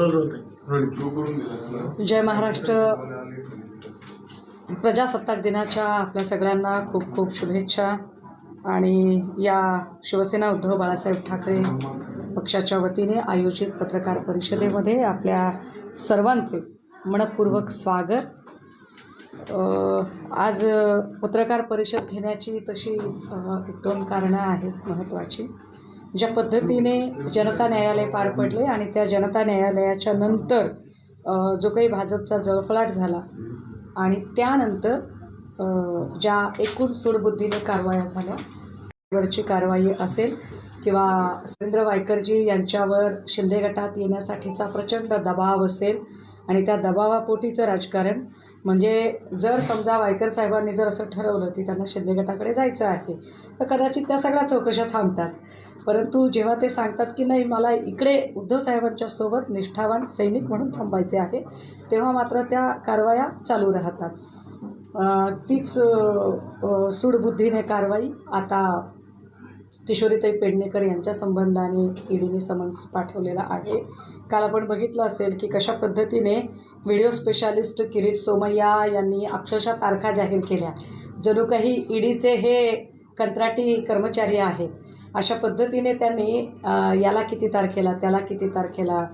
Role role जय महाराष्ट्र प्रजासत्ताक दिनाच्या आपल्या सगळ्यांना खूप खूप शुभेच्छा. आणि या शिवसेना उद्धव बाळासाहेब ठाकरे पक्षाच्या वतीने आयोजित पत्रकार परिषदेमध्ये आपल्या सर्वांचे मनपूर्वक स्वागत. आज पत्रकार परिषद घेण्याची तशी एक दोन कारणं आहेत महत्त्वाची. ज्या पद्धतीने जनता न्यायालय पार पडले आणि त्या जनता न्यायालयाच्या नंतर जो काही भाजपचा जळफळाट झाला आणि त्यानंतर ज्या एकूण सूडबुद्धीने कारवाया झाल्या वरची कारवाई असेल किंवा सुरेंद्र वायकरजी यांच्यावर शिंदे गटात येण्यासाठीचा प्रचंड दबाव असेल आणि त्या दबावापोटीचं राजकारण म्हणजे जर समजा वायकर साहेबांनी जर असं ठरवलं की त्यांना शिंदे गटाकडे जायचं आहे तर कदाचित त्या सगळ्या चौकशा थांबतात. परंतु जेव्हा ते सांगतात की नाही मला इकडे उद्धव साहेबांच्या सोबत निष्ठावान सैनिक म्हणून थांबायचे आहे तेव्हा मात्र त्या कारवाया चालू राहतात. तीच सूडबुद्धीने कारवाई आता किशोरीताई पेडणेकर यांच्या संबंधाने ईडीने समन्स पाठवलेला आहे. काल आपण बघितलं असेल की कशा पद्धतीने व्हिडिओ स्पेशालिस्ट किरीट सोमय्या यांनी अक्षरशः तारखा जाहीर केल्या. जणू काही ईडीचे हे कंत्राटी कर्मचारी आहेत. अशा पद्धतीने त्यांनी याला किती तारखेला त्याला किती तारखेला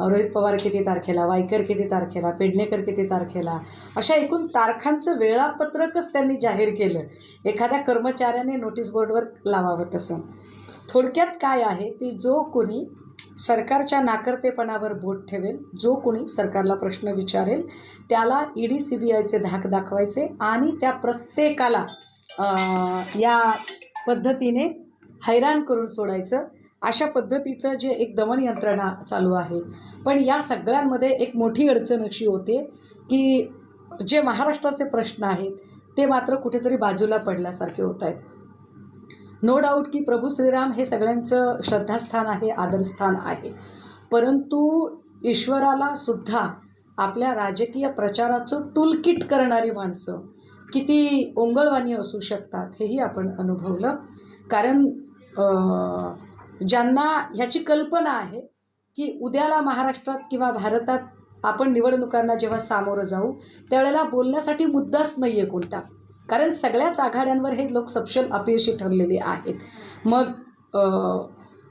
रोहित पवार किती तारखेला वायकर किती तारखेला पेडणेकर किती तारखेला अशा एकूण तारखांचं वेळापत्रकच त्यांनी जाहीर केलं. एखाद्या कर्मचाऱ्याने नोटीस बोर्डवर लावावं तसं. थोडक्यात काय आहे की जो कोणी सरकारच्या नाकर्तेपणावर बोट ठेवेल जो कोणी सरकारला प्रश्न विचारेल त्याला ई डी सी बी आयचे धाक दाखवायचे आणि त्या प्रत्येकाला या पद्धतीने हैराण करून सोडायचं. अशा पद्धतीचं जे एक दमन यंत्रणा चालू आहे. पण या सगळ्यांमध्ये एक मोठी अडचण अशी होते की जे महाराष्ट्राचे प्रश्न आहेत ते मात्र कुठेतरी बाजूला पडल्यासारखे होत आहेत. नो डाऊट की प्रभू श्रीराम हे सगळ्यांचं श्रद्धास्थान आहे आदरस्थान आहे. परंतु ईश्वराला सुद्धा आपल्या राजकीय प्रचाराचं टूलकिट करणारी माणसं किती ओंगळवाणी असू शकतात हेही आपण अनुभवलं. कारण ज्यांना ह्याची कल्पना आहे की उद्याला महाराष्ट्रात किंवा भारतात आपण निवडणुकांना जेव्हा सामोरं जाऊ त्यावेळेला बोलण्यासाठी मुद्दाच नाही आहे कोणता. कारण सगळ्याच आघाड्यांवर हे लोक सपशल अपयशी ठरलेले आहेत. मग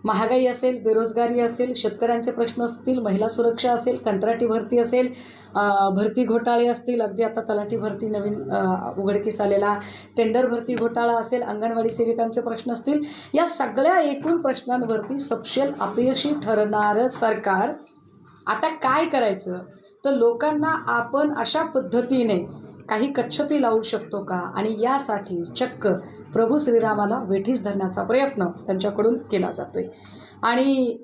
महागाई असेल बेरोजगारी असेल शेतकऱ्यांचे प्रश्न असतील महिला सुरक्षा असेल कंत्राटी भरती असेल भरती घोटाळे असतील अगदी आता तलाठी भरती नवीन उघडकीस आलेला टेंडर भरती घोटाळा असेल अंगणवाडी सेविकांचे प्रश्न असतील या सगळ्या एकूण प्रश्नांवरती सपशेल अपयशी ठरणारं सरकार. आता काय करायचं? तर लोकांना आपण अशा पद्धतीने काही कच्छपी लावू शकतो का? आणि यासाठी चक्क प्रभू श्रीरामाला वेठीस धरण्याचा प्रयत्न त्यांच्याकडून केला जातो आहे आणि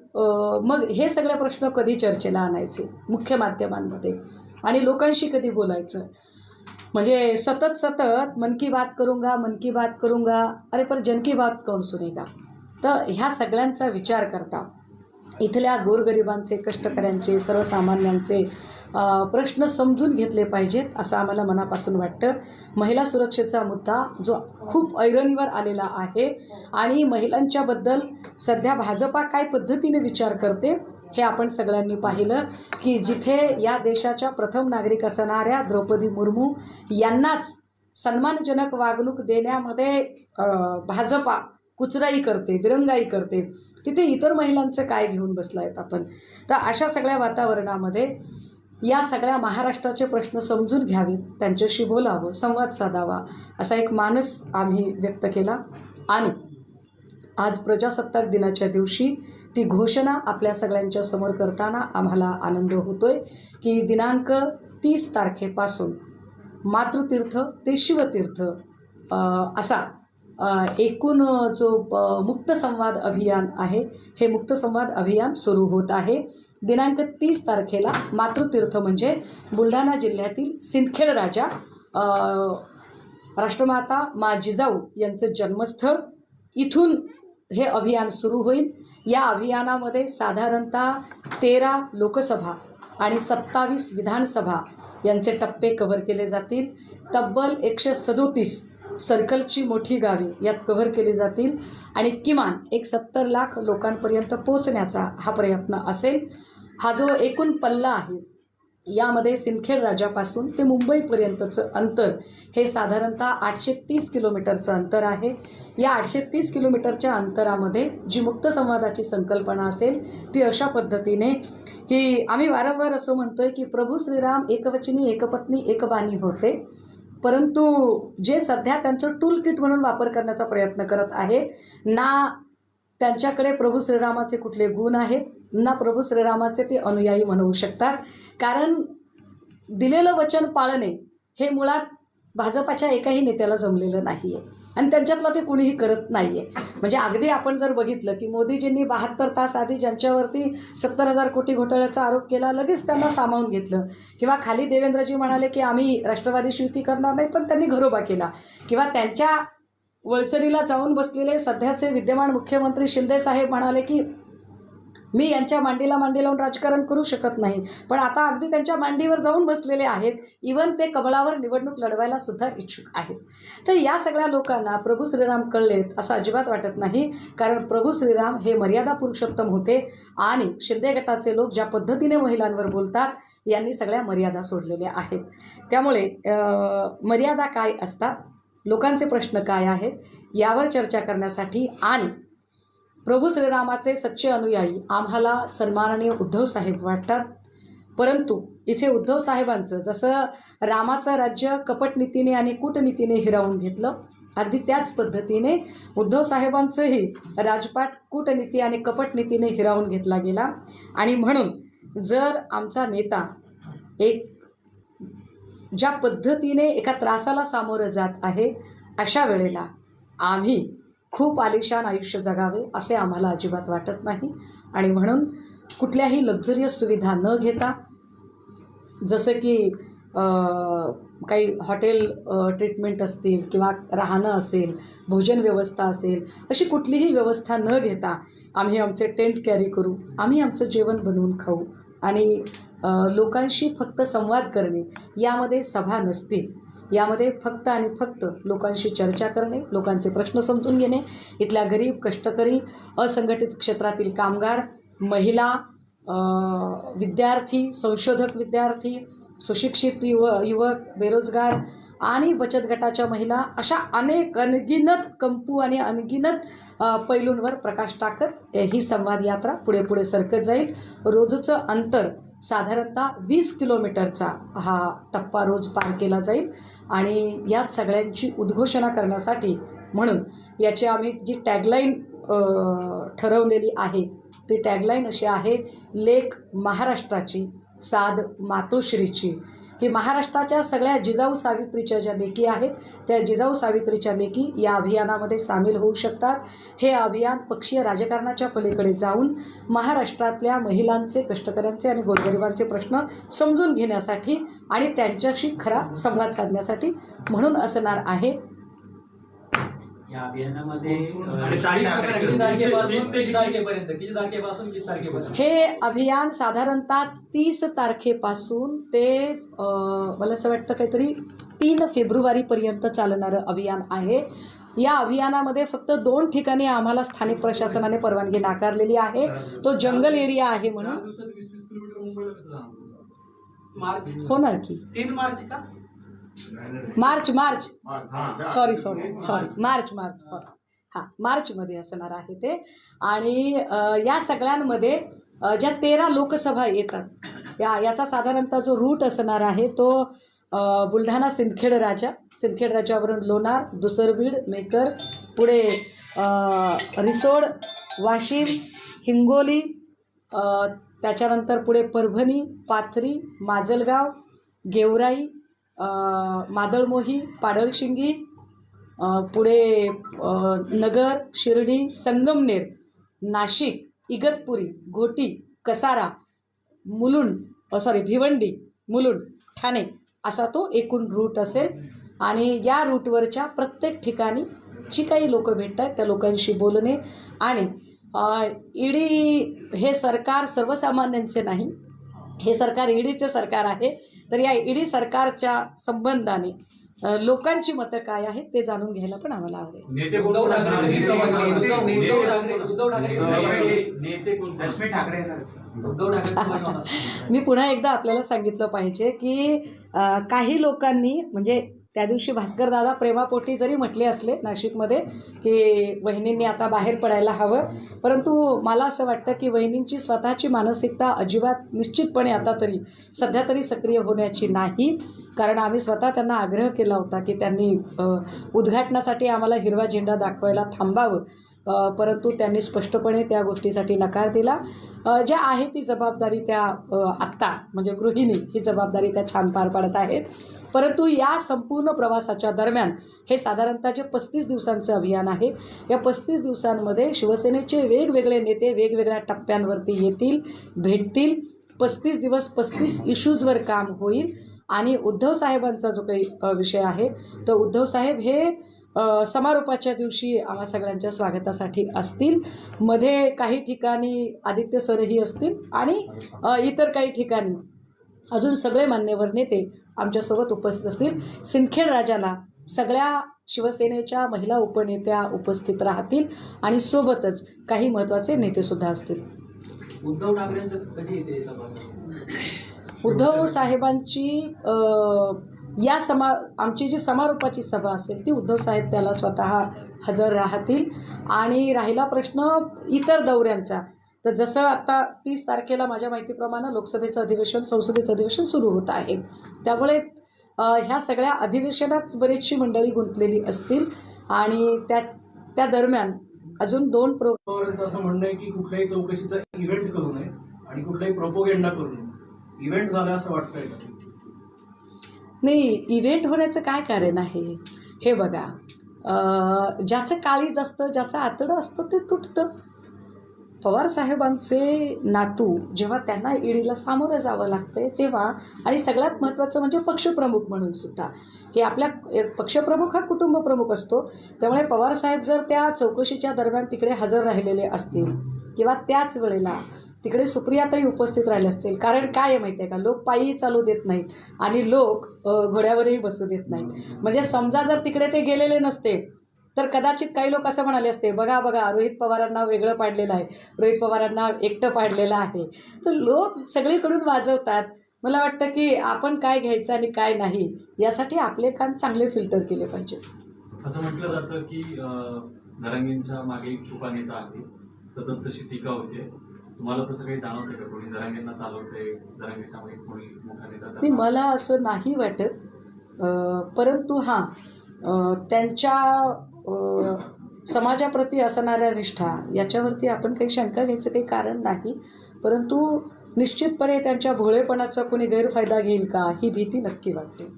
मग हे सगळे प्रश्न कधी चर्चेला आणायचे? मुख्य माध्यमांमध्ये. आणि लोकांशी कधी बोलायचं? म्हणजे सतत सतत मन की बात करूंगा मन की बात करूंगा. अरे पर जन की बात कोण सुनेगा? तर ह्या सगळ्यांचा विचार करता इथल्या गोरगरिबांचे कष्टकऱ्यांचे सर्वसामान्यांचे प्रश्न समजून घेतले पाहिजेत असं आम्हाला मनापासून वाटतं. महिला सुरक्षेचा मुद्दा जो खूप ऐरणीवर आलेला आहे आणि महिलांच्याबद्दल सध्या भाजपा काय पद्धतीने विचार करते हे आपण सगळ्यांनी पाहिलं की जिथे या देशाच्या प्रथम नागरिक असणाऱ्या द्रौपदी मुर्मू यांनाच सन्मानजनक वागणूक देण्यामध्ये भाजपा कुचराई करते दिरंगाई करते तिथे इतर महिलांचं काय घेऊन बसला आहेत आपण? तर अशा सगळ्या वातावरणामध्ये या सगळ्या महाराष्ट्राचे प्रश्न समजून घ्यावेत त्यांच्याशी बोलावं संवाद साधावा असा एक मानस आम्ही व्यक्त केला. आणि आज प्रजासत्ताक दिनाच्या दिवशी ती घोषणा आपल्या सगळ्यांच्या समोर करताना आम्हाला आनंद होतोय की दिनांक तीस तारखेपासून मातृतीर्थ ते शिवतीर्थ असा एकूण जो मुक्त संवाद अभियान आहे हे मुक्त संवाद अभियान सुरू होत आहे. दिनांक तीस तारखेला मातृतीर्थ म्हणजे बुलढाणा जिल्ह्यातील सिंदखेड राजा राष्ट्रमाता मा जिजाऊ यांचं जन्मस्थळ इथून हे अभियान सुरू होईल. या अभियानामध्ये साधारणतः तेरा लोकसभा आणि सत्तावीस विधानसभा यांचे टप्पे कव्हर केले जातील. तब्बल एकशे सदोतीस सर्कलची मोठी गावे यात कव्हर केली जातील आणि किमान एक सत्तर लाख लोकांपर्यंत पोचण्याचा हा प्रयत्न असेल. हा जो एकूण पल्ला आहे यामध्ये सिंदखेड राजापासून ते मुंबईपर्यंतचं अंतर हे साधारणतः आठशे तीस किलोमीटरचं अंतर आहे. या आठशे तीस किलोमीटरच्या अंतरामध्ये जी मुक्त संवादाची संकल्पना असेल ती अशा पद्धतीने की आम्ही वारंवार असं म्हणतोय की प्रभू श्रीराम एकवचनी एकपत्नी एकबानी होते. परंतु जे सध्या त्यांचं टूल किट म्हणून वापर करण्याचा प्रयत्न करत आहेत ना त्यांच्याकडे प्रभू श्रीरामाचे कुठले गुण आहेत ना प्रभू श्रीरामाचे ते अनुयायी म्हणवू शकतात. कारण दिलेलं वचन पाळणे हे मुळात भाजपाच्या एकाही नेत्याला जमलेलं नाही आहे आणि त्यांच्यातलं ते कुणीही करत नाही आहे म्हणजे अगदी आपण जर बघितलं की मोदीजींनी बहात्तर तास आधी ज्यांच्यावरती सत्तर हजार कोटी घोटाळ्याचा आरोप केला लगेच त्यांना सामावून घेतलं. किंवा खाली देवेंद्रजी म्हणाले की आम्ही राष्ट्रवादीशी युती करणार नाही पण त्यांनी घरोबा केला. किंवा त्यांच्या वळचणीला जाऊन बसलेले सध्याचे विद्यमान मुख्यमंत्री शिंदेसाहेब म्हणाले की मी यांच्या मांडीला मांडी लावून राजकारण करू शकत नाही. पण आता अगदी त्यांच्या मांडीवर जाऊन बसलेले आहेत. इवन ते कमळावर निवडणूक लढवायला सुद्धा इच्छुक आहेत. तर या सगळ्या लोकांना प्रभू श्रीराम कळलेत असं अजिबात वाटत नाही. कारण प्रभू श्रीराम हे मर्यादा पुरुषोत्तम होते आणि शिंदे गटाचे लोक ज्या पद्धतीने महिलांवर बोलतात यांनी सगळ्या मर्यादा सोडलेल्या आहेत. त्यामुळे मर्यादा काय असतात? लोकांचे प्रश्न काय आहेत? यावर चर्चा करण्यासाठी आणि प्रभू श्रीरामाचे सच्चे अनुयायी आम्हाला सन्माननीय उद्धव साहेब वाटतात. परंतु इथे उद्धव साहेबांचं जसं रामाचं राज्य कपटनीतीने आणि कूटनीतीने हिरावून घेतलं अगदी त्याच पद्धतीने उद्धव साहेबांचंही राजपाट कूटनीती आणि कपटनीतीने हिरावून घेतला गेला. आणि म्हणून जर आमचा नेता एक ज्या पद्धतीने एका त्रासाला सामोरं जात आहे अशा वेळेला आम्ही खूप आलिशान आयुष्य जगावे असे आम्हाला अजिबात वाटत नाही. आणि म्हणून कुठल्याही लक्झरियस सुविधा न घेता जसं की काही हॉटेल ट्रीटमेंट असतील किंवा राहणं असेल भोजन व्यवस्था असेल अशी कुठलीही व्यवस्था न घेता आम्ही आमचे टेंट कॅरी करू आम्ही आमचं जेवण बनवून खाऊ आणि लोकांशी फक्त संवाद करणे यामध्ये सभा नसतील. यामध्ये फक्त आणि फक्त लोकांशी चर्चा करणे लोकांचे प्रश्न समजून घेणे इथल्या गरीब कष्टकरी असंघटित क्षेत्रातील कामगार महिला विद्यार्थी संशोधक विद्यार्थी सुशिक्षित युव युवक बेरोजगार आणि बचत गटाच्या महिला अशा अनेक अनगिनत कंपू आणि अनगिनत पैलूंवर प्रकाश टाकत ही संवाद यात्रा पुढे पुढे सरकत जाईल. रोजचं अंतर साधारणतः वीस किलोमीटरचा हा टप्पा रोज पार केला जाईल. आणि यात सगळ्यांची उद्घोषणा करण्यासाठी म्हणून याची आम्ही जी टॅगलाईन ठरवलेली आहे ती टॅगलाईन अशी आहे लेख महाराष्ट्राची साध मातोश्रीची. की महाराष्ट्राच्या सगळ्या जिजाऊ सावित्रीच्या ज्या लेखी आहेत त्या जिजाऊ सावित्रीच्या लेखी या अभियानामध्ये सामील होऊ शकतात. हे अभियान पक्षीय राजकारणाच्या पलीकडे जाऊन महाराष्ट्रातल्या महिलांचे कष्टकऱ्यांचे आणि गोरगरिबांचे प्रश्न समजून घेण्यासाठी आणि त्यांच्याशी खरा संवाद साधण्यासाठी म्हणून असणार आहे. किती तारखेपर्यंत? हे अभियान साधारणतः तीस तारखेपासून ते मला असं वाटतं काहीतरी तीन फेब्रुवारीपर्यंत चालणारं अभियान आहे. या अभियानामध्ये फक्त दोन ठिकाणी आम्हाला स्थानिक प्रशासनाने परवानगी नाकारलेली आहे. तो जंगल एरिया आहे म्हणून. मार्च हो ना की. तीन मार्च का? March March. Sorry sorry sorry March March sorry हां मार्चमध्ये असणार आहे ते. आणि या सगळ्यांमध्ये ज्या तेरा लोकसभा येतात या याचा साधारणतः जो रूट असणार आहे तो बुलढाणा सिंदखेड राजा सिंदखेड राजावरून लोणार दुसरबीड मेकर पुढे रिसोड वाशिम हिंगोली त्याच्यानंतर पुढे परभणी पाथरी माजलगाव गेवराई मादळमोही पाडळशिंगी पुढे नगर शिर्डी संगमनेर नाशिक इगतपुरी घोटी कसारा मुलुंड सॉरी भिवंडी मुलुंड ठाणे असा तो एकूण रूट असेल. आणि या रूटवरच्या प्रत्येक ठिकाणी जी काही लोकं भेटत आहेत त्या लोकांशी बोलणे आणि ईडी हे सरकार सर्वसामान्यांचे नाही. हे सरकार ईडीचे सरकार आहे. तर या ईडी सरकारच्या संबंधाने लोकांची मतं काय आहेत ते जाणून घ्यायला पण आम्हाला आवडेल. मी पुन्हा एकदा आपल्याला सांगितलं पाहिजे की काही लोकांनी म्हणजे त्या दिवशी भास्कर दादा प्रेमापोटी जरी म्हटले असले नाशिकमध्ये की वहिनींनी आता बाहेर पडायला हवं परंतु मला असं वाटतं की वहिनींची स्वतःची मानसिकता अजिबात निश्चितपणे आता तरी सध्या तरी सक्रिय होण्याची नाही. कारण आम्ही स्वतः त्यांना आग्रह केला होता की त्यांनी उद्घाटनासाठी आम्हाला हिरवा झेंडा दाखवायला थांबावं. परंतु त्यांनी स्पष्टपणे त्या गोष्टीसाठी नकार दिला. ज्या आहे ती जबाबदारी त्या आत्ता म्हणजे गृहिणी ही जबाबदारी त्या छान पार पाडत आहेत. परंतु या संपूर्ण प्रवासाच्या दरम्यान हे साधारणतः जे पस्तीस दिवसांचं अभियान आहे या पस्तीस दिवसांमध्ये शिवसेनेचे वेगवेगळे नेते वेगवेगळ्या टप्प्यांवरती येतील भेटतील. पस्तीस दिवस पस्तीस इश्यूजवर काम होईल. आणि उद्धव साहेबांचा जो काही विषय आहे तो उद्धव साहेब हे समारोपाच्या दिवशी आम्हा सगळ्यांच्या स्वागतासाठी असतील. मध्ये काही ठिकाणी आदित्य सरही असतील आणि इतर काही ठिकाणी अजून सगळे मान्यवर नेते आमच्यासोबत उपस्थित असतील. सिंदखेड राजाला सगळ्या शिवसेनेच्या महिला उपनेत्या उपस्थित राहतील आणि सोबतच काही महत्त्वाचे नेतेसुद्धा असतील. उद्धव ठाकरेंचं कधी येते सभा? उद्धव साहेबांची या समा आमची जी समारोपाची सभा असेल ती उद्धव साहेब त्याला स्वतः हजर राहतील. आणि राहिला प्रश्न इतर दौऱ्यांचा. तर जसं आता तीस तारखेला माझ्या माहितीप्रमाणे लोकसभेचं अधिवेशन संसदेचं अधिवेशन सुरू होत आहे. त्यामुळे ह्या सगळ्या अधिवेशनात बरीचशी मंडळी गुंतलेली असतील. आणि त्या त्या दरम्यान अजून दोन प्रो असं म्हणणं आहे की कुठल्याही चौकशीचा इव्हेंट करू नये आणि कुठलाही प्रोपोगेंडा करू नये. इव्हेंट झाला असं वाटतंय नाही इव्हेंट होण्याचं काय कारण आहे? हे बघा. ज्याचं काळीज असतं ज्याचं आतडं असतं ते तुटतं. पवार साहेबांचे नातू जेव्हा त्यांना ईडीला सामोरं जावं लागतंय तेव्हा आणि सगळ्यात महत्त्वाचं म्हणजे पक्षप्रमुख म्हणून सुद्धा. की आपल्या पक्षप्रमुख हा कुटुंबप्रमुख असतो. त्यामुळे पवारसाहेब जर त्या चौकशीच्या दरम्यान तिकडे हजर राहिलेले असतील किंवा त्याच वेळेला तिकडे सुप्रियाताई उपस्थित राहिले असतील. कारण काय आहे माहिती आहे का? लोक पायी चालू देत नाहीत आणि लोक घोड्यावरही बसू देत नाहीत. म्हणजे समजा जर तिकडे ते गेलेले नसते तर कदाचित काही लोक असं म्हणाले असते बघा बघा रोहित पवारांना वेगळं पाडलेलं आहे. रोहित पवारांना एकटं पाडलेलं आहे. तर लोक सगळीकडून वाजवतात. मला वाटतं की आपण काय घ्यायचं आणि काय नाही यासाठी आपले कान चांगले फिल्टर केले पाहिजे असं म्हटलं जातं की अं, मागे एक छुपा नेता आहे सतत तशी टीका होते. तुम्हाला तसं काही जाणवतंय का? कोणी जरांगींना चालवतंय जरांगीच्या मागे कोणी मोठा नेता नाही मला असं नाही वाटत. परंतु हां त्यांच्या समाजाप्रती असणाऱ्या निष्ठा याच्यावरती आपण काही शंका घ्यायचं काही कारण नाही. परंतु निश्चितपणे त्यांच्या भोळेपणाचा कोणी गैरफायदा घेईल का ही भीती नक्की वाटते.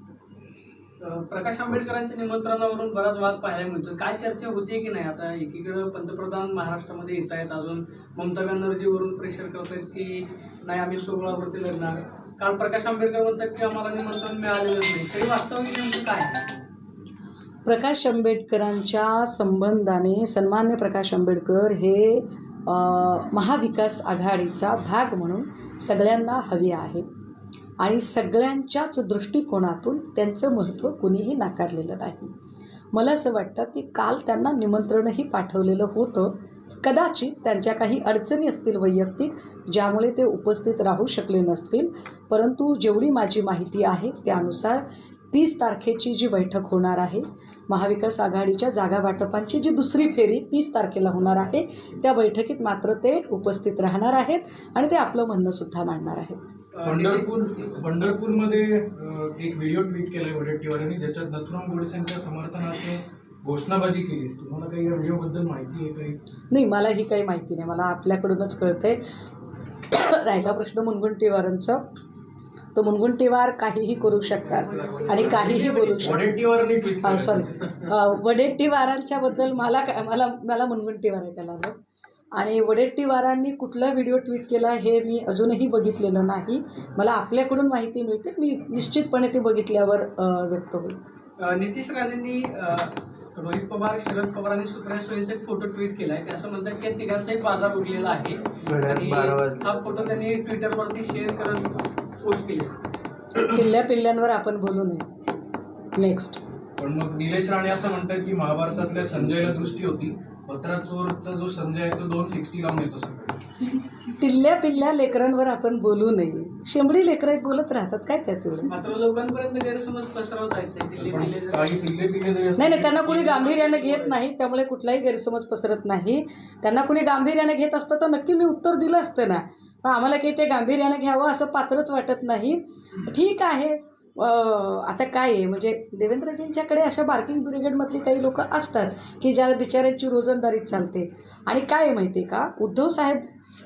प्रकाश आंबेडकरांच्या निमंत्रणावरून बराच वाद पाहायला मिळतो काय चर्चा होती की नाही? आता एकीकडे पंतप्रधान महाराष्ट्रामध्ये येत आहेत अजून ममता बॅनर्जीवरून प्रेशर करत आहेत की नाही आम्ही सोहळावरती लढणार. काल प्रकाश आंबेडकर म्हणतात की आम्हाला निमंत्रण मिळालेलंच नाही. तरी वास्तविक नेमकं काय प्रकाश आंबेडकरांच्या संबंधाने सन्मान्य प्रकाश आंबेडकर हे महाविकास आघाडीचा भाग म्हणून सगळ्यांना हवे आहेत आणि सगळ्यांच्याच दृष्टिकोनातून त्यांचं महत्त्व कुणीही नाकारलेलं नाही. मला असं वाटतं की काल त्यांना निमंत्रणही पाठवलेलं होतं. कदाचित त्यांच्या काही अडचणी असतील वैयक्तिक ज्यामुळे ते उपस्थित राहू शकले नसतील. परंतु जेवढी माझी माहिती आहे त्यानुसार तीस तारखेची जी बैठक होणार आहे महाविकास आघाडीच्या जागा वाटपांची जी दुसरी फेरी तीस तारखेला होणार आहे त्या बैठकीत मात्र ते उपस्थित राहणार आहेत आणि ते आपलं म्हणणंसुद्धा मांडणार आहेत. पंढरपूर पंढरपूरमध्ये एक व्हिडिओ ट्विट केलाय वडेट्टीवारांनी ज्याच्यात नथुराम गोडसेंच्या समर्थनार्थ घोषणाबाजी केली. तुम्हाला काही या व्हिडिओबद्दल माहिती आहे काही? नाही मला ही काही माहिती नाही. मला आपल्याकडूनच कळतंय. राहिला प्रश्न मुनगुंटीवारांचा तो मुनगुंटीवार काहीही करू शकतात आणि काहीही बोलू शकतात. सॉरी वडेट्टीवारांच्याबद्दल मला काय मला मला मुनगुंटीवार ऐकायला आलं आणि वडेट्टीवारांनी कुठला व्हिडिओ ट्विट केला हे मी अजूनही बघितलेलं नाही. मला आपल्याकडून माहिती मिळते. मी निश्चितपणे ते बघितल्यावर व्यक्त होईल. नितीश राणेंनी रोहित पवार शरद पवार आणि सुप्रिया सुळेचा एक फोटो ट्विट केलाय ते असं म्हणतात की या तिघांचाही बाजार उठलेला आहे. आणि हा फोटो त्यांनी ट्विटरवरती शेअर करत पोस्ट केले किल्ल्या पिल्ल्यांवर आपण बोलू नये. नेक्स्ट पण मग निलेश राणे असं म्हणतात की महाभारतातल्या संजयला दृष्टी होती. पत्राचोरचा जो संजय आहे तो दोन सिक्स्टी लावून येतो पिल्ल्या पिल्ल्या लेकरांवर आपण बोलू नये. शेंबडी लेकरं बोलत राहतात काय त्यात मात्र लोकांपर्यंत गैरसमज पसरवत आहेत नाही नाही त्यांना कुणी गांभीर्यानं घेत नाही त्यामुळे कुठलाही गैरसमज पसरत नाही. त्यांना कुणी गांभीर्यानं घेत असतं तर नक्की मी उत्तर दिलं असतं ना. पण आम्हाला काही ते गांभीर्यानं घ्यावं असं पात्रच वाटत नाही. ठीक आहे. आता काय आहे? म्हणजे देवेंद्रजींच्याकडे अशा बार्किंग ब्रिगेडमधली काही लोक असतात की ज्या बिचाऱ्यांची रोजंदारी चालते. आणि काय आहे माहिती आहे का? उद्धव साहेब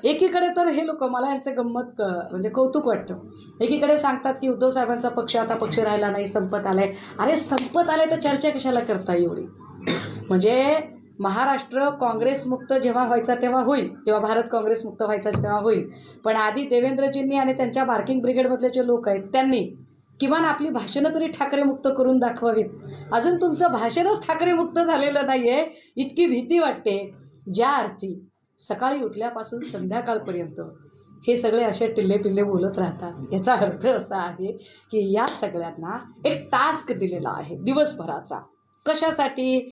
एकीकडे तर हे लोक मला यांचं गंमत क- म्हणजे कौतुक वाटतं. एकीकडे सांगतात की उद्धव साहेबांचा पक्ष आता पक्ष राहिला नाही संपत आलाय. अरे संपत आलाय तर चर्चा कशाला करता एवढी? म्हणजे महाराष्ट्र काँग्रेसमुक्त जेव्हा व्हायचा तेव्हा होईल. किंवा भारत काँग्रेसमुक्त व्हायचा तेव्हा होईल. पण आधी देवेंद्रजींनी आणि त्यांच्या बार्किंग ब्रिगेडमधले जे लोक आहेत त्यांनी किमान आपली भाषणं तरी ठाकरेमुक्त करून दाखवावीत. अजून तुमचं भाषणच ठाकरेमुक्त झालेलं नाही आहे इतकी भीती वाटते. ज्या अर्थी सकाळी उठल्यापासून संध्याकाळपर्यंत हे सगळे असे टिल्ले पिल्ले बोलत राहतात. याचा अर्थ असा आहे की या सगळ्यांना एक टास्क दिलेला आहे दिवसभराचा. कशासाठी?